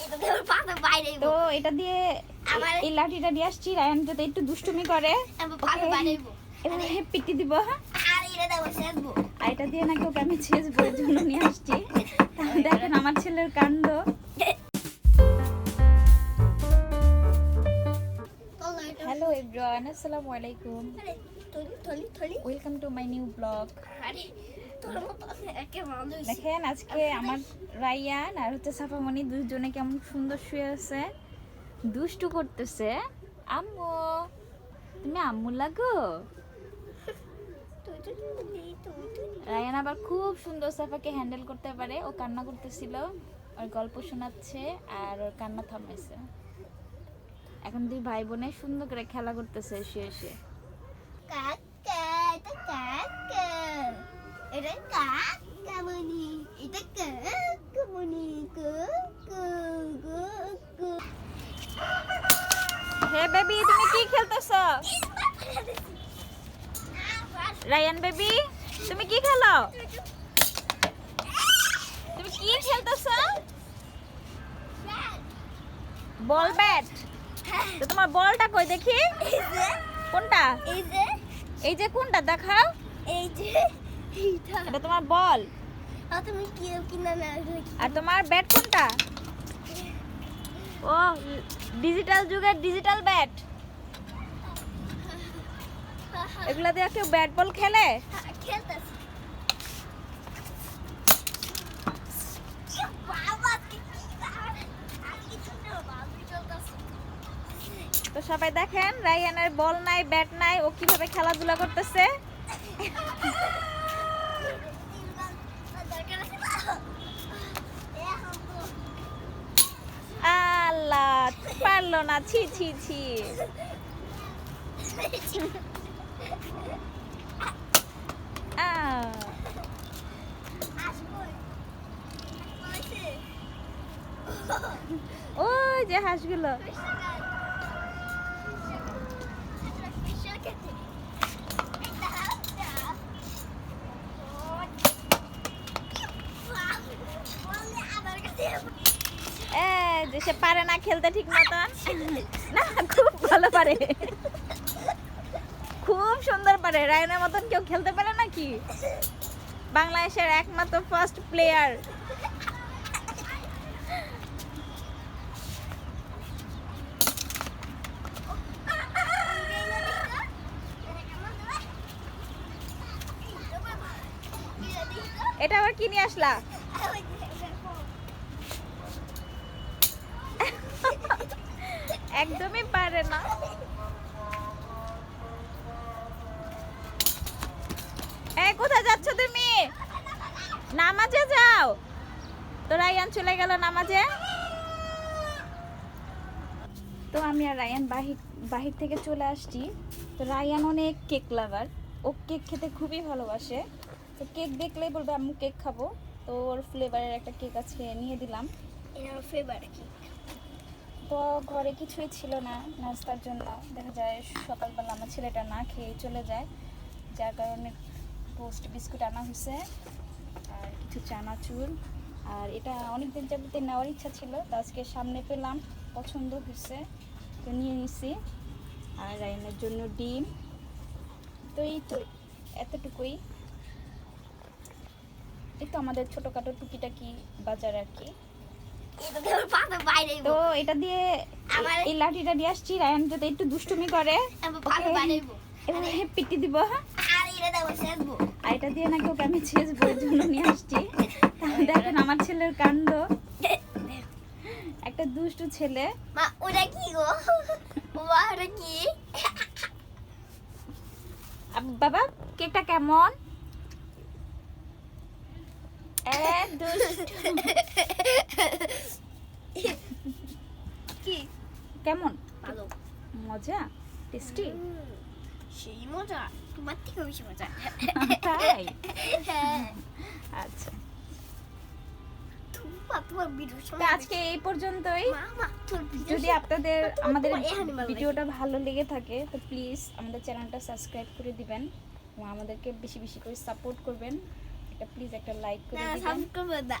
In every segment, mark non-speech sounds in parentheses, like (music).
তো এটা দিয়ে আমার- এই লাঠিটা দিয়ে আসছি রায়ান যাতে একটু দুষ্টুমি করে। আমার পাতা ওকে। বাইরে এবার পিটি দিব। আর এটা দেবো শেষবো আর এটা দিয়ে নাকি ওকে আমি ছেঁচবো এর জন্য নিয়ে আসছি। দেখেন আমার ছেলের কাণ্ড। হ্যালো এভরিওয়ান আসসালামু আলাইকুম। Welcome to my new blog দেখেন আজকে আমার রায়ান আর হচ্ছে সাফামণি দুজনে কেমন সুন্দর শুয়ে আছে। দুষ্টু করতেছে। আম্মু তুমি আম্মু লাগো? রায়ান আবার খুব সুন্দর সাফাকে হ্যান্ডেল করতে পারে। ও কান্না করতেছিল ওর গল্প শোনাচ্ছে আর ওর কান্না থামাইছে। এখন দুই ভাই বোনে সুন্দর করে খেলা করতেছে শুয়ে শুয়ে। কাকা এটা কাকা মনি এটা কাকা হে বেবি তুমি কি খেলতেছ? রায়ান বেবি তুমি কি খেলো? তুমি কি খেলতেছ? বল ব্যাট তো তোমার বলটা কই দেখি? কোনটা? এই যে এই যে কোনটা? দেখাও। এই যে এটা তোমার বল। আর তুমি কি কিনা না আর তোমার ব্যাট কোনটা? ও ডিজিটাল যুগের ডিজিটাল ব্যাট। এগুলা দিয়ে কেউ ব্যাট বল খেলে? খেলতেছি। কি চলতেছে। তো সবাই দেখেন রাইয়ানের বল নাই ব্যাট নাই ও কীভাবে খেলাধুলা করতেছে? (laughs) পারল না ছি ছি ছি। ওই যে হাঁসগুলো। যে সে পারে না খেলতে ঠিক মতন। না, খুব ভালো পারে। খুব সুন্দর পারে। রায়নের মতন কেউ খেলতে পারে নাকি? বাংলাদেশের একমাত্র ফার্স্ট প্লেয়ার এটা আবার কি নিয়ে আসলা? একদমই পারে না। কোথায় যাচ্ছ তুমি? নামাজে যাও। তো রায়ান চলে গেল নামাজে। তো আমি আর রায়ান বাহির বাহির থেকে চলে আসছি। তো রায়ান অনেক কেক লাভার। ও কেক খেতে খুবই ভালোবাসে। তো কেক দেখলেই বলবে, আম্মু, কেক খাব। তো ওর ফ্লেভারের একটা কেক আছে নিয়ে দিলাম। তো ঘরে কিছুই ছিল না নাস্তার জন্য। দেখা যায় সকালবেলা আমার ছেলেটা না খেয়ে চলে যায়, যার কারণে টোস্ট বিস্কুট আনা হয়েছে আর কিছু চানাচুর। আর এটা অনেক দিন যাবতে নেওয়ার ইচ্ছা ছিল, তো আজকে সামনে পেলাম, পছন্দ হয়েছে, তো নিয়ে নিছি। আর রায়নের জন্য ডিম। তো এই তো, এতটুকুই। এই তো আমাদের ছোটোখাটো টুকিটাকি বাজার আর কি। তো এটা দিয়ে আমার- এই লাঠিটা দিয়ে আসছি রায়ান যাতে একটু দুষ্টুমি করে। পিটি দিব হ্যাঁ? আর এটা দিয়ে নাকি ওকে আমি ছেঁচবো এর জন্য নিয়ে আসছি। দেখেন আমার ছেলের কাণ্ড। একটা দুষ্টু ছেলে। মা ওটা কি গো? ওটা কি? বাবা কেকটা কেমন? কি? কেমন? ভালো। মজা? টেস্টি? সেই মজা। তোমার থেকে বেশি মজা। তাই? হ্যাঁ। আচ্ছা। আজকে এই পর্যন্তই। যদি আপনাদের আমাদের ভিডিওটা ভালো লেগে থাকে তো প্লিজ আমাদের চ্যানেলটা সাবস্ক্রাইব করে দিবেন। এবং আমাদেরকে বেশি বেশি করে সাপোর্ট করবেন। একটা প্লিজ একটা লাইক করে দিবেন। সাবস্ক্রাইব করে না।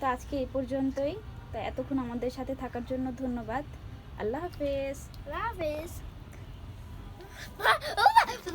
তো আজকে এই পর্যন্তই। তো এতক্ষণ আমাদের সাথে থাকার জন্য ধন্যবাদ। আল্লাহ হাফেজ। আল্লাহ হাফেজ। (laughs)